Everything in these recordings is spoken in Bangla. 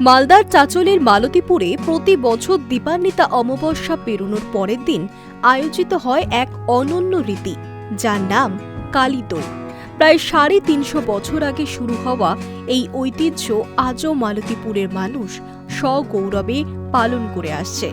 মালদার চাচলের মালতীপুরে প্রতি বছর দীপান্বিতা অমাবস্যা পেরোনোর পরের দিন আয়োজিত হয় এক অনন্য রীতি, যার নাম কালিদৌড় প্রায় সাড়ে তিনশো বছর আগে শুরু হওয়া এই ঐতিহ্য আজও মালতীপুরের মানুষ সগৌরবে পালন করে আসছে।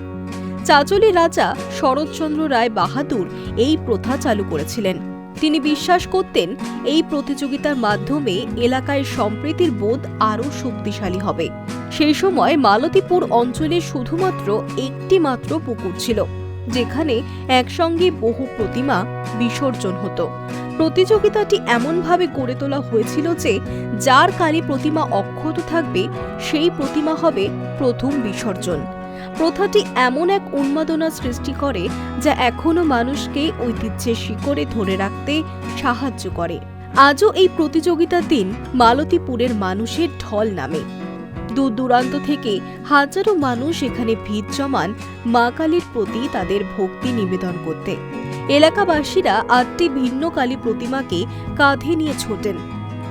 চাচলের রাজা শরৎচন্দ্র রায় বাহাদুর এই প্রথা চালু করেছিলেন। তিনি বিশ্বাস করতেন এই প্রতিযোগিতার মাধ্যমে এলাকায় সম্প্রীতির বোধ আরও শক্তিশালী হবে। সেই সময় মালতীপুর অঞ্চলে শুধুমাত্র একটি মাত্র পুকুর ছিল, যেখানে একসঙ্গে বহু প্রতিমা বিসর্জন হতো। প্রতিযোগিতাটি এমনভাবে গড়ে তোলা হয়েছিল যে, যার কালী প্রতিমা অক্ষত থাকবে, সেই প্রতিমা হবে প্রথম বিসর্জন। প্রথাটি এমন এক উন্মাদনা সৃষ্টি করে, যা এখনও মানুষকে ঐতিহ্যের শিকড়ে ধরে রাখতে সাহায্য করে। আজও এই প্রতিযোগিতার দিন মালতীপুরের মানুষের ঢল নামে। দূর দূরান্ত থেকে হাজারো মানুষ এখানে ভিড় জমান মা কালীর প্রতি তাদের ভক্তি নিবেদন করতে। এলাকাবাসীরা আটটি ভিন্ন কালী প্রতিমাকে কাঁধে নিয়ে ছোটেন।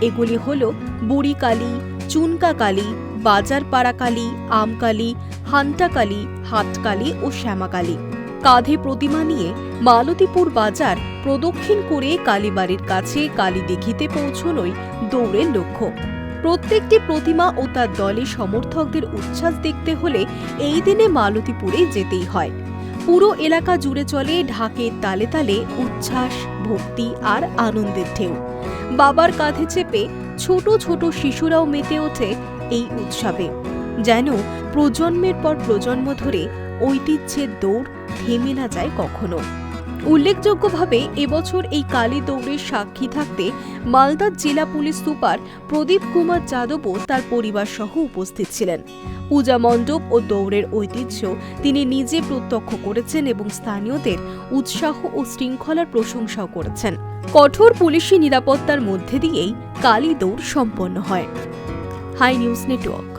এগুলি হল বুড়ি কালী, চুনকা কালী, বাজারপাড়া কালী আমকালী হান্টাকালী হাটকালী ও শ্যামাকালী কাঁধে প্রতিমা নিয়ে মালতীপুর বাজার প্রদক্ষিণ করে কালীবাড়ির কাছে কালী দেখিতে পৌঁছনোই দৌড়ের লক্ষ্য। প্রত্যেকটি প্রতিমা ও তার দলের সমর্থকদের উচ্ছ্বাস দেখতে হলে এই দিনে মালতীপুরে যেতেই হয়। পুরো এলাকা জুড়ে চলে ঢাকের তালে তালে উচ্ছ্বাস, ভক্তি আর আনন্দের ঢেউ। বাবার কাঁধে চেপে ছোট ছোট শিশুরাও মেতে ওঠে এই উৎসবে। যেন প্রজন্মের পর প্রজন্ম ধরে ঐতিহ্যের দৌড় থেমে না যায় কখনো। উল্লেখযোগ্যভাবে, এবছর এই কালী দৌড়ের সাক্ষী থাকতে মালদার জেলা পুলিশ সুপার প্রদীপ কুমার যাদবও তার পরিবার সহ উপস্থিত ছিলেন। পূজা মণ্ডপ ও দৌড়ের ঐতিহ্য তিনি নিজে প্রত্যক্ষ করেছেন এবং স্থানীয়দের উৎসাহ ও শৃঙ্খলার প্রশংসাও করেছেন। কঠোর পুলিশি নিরাপত্তার মধ্যে দিয়েই কালী দৌড় সম্পন্ন হয়। Hi news network.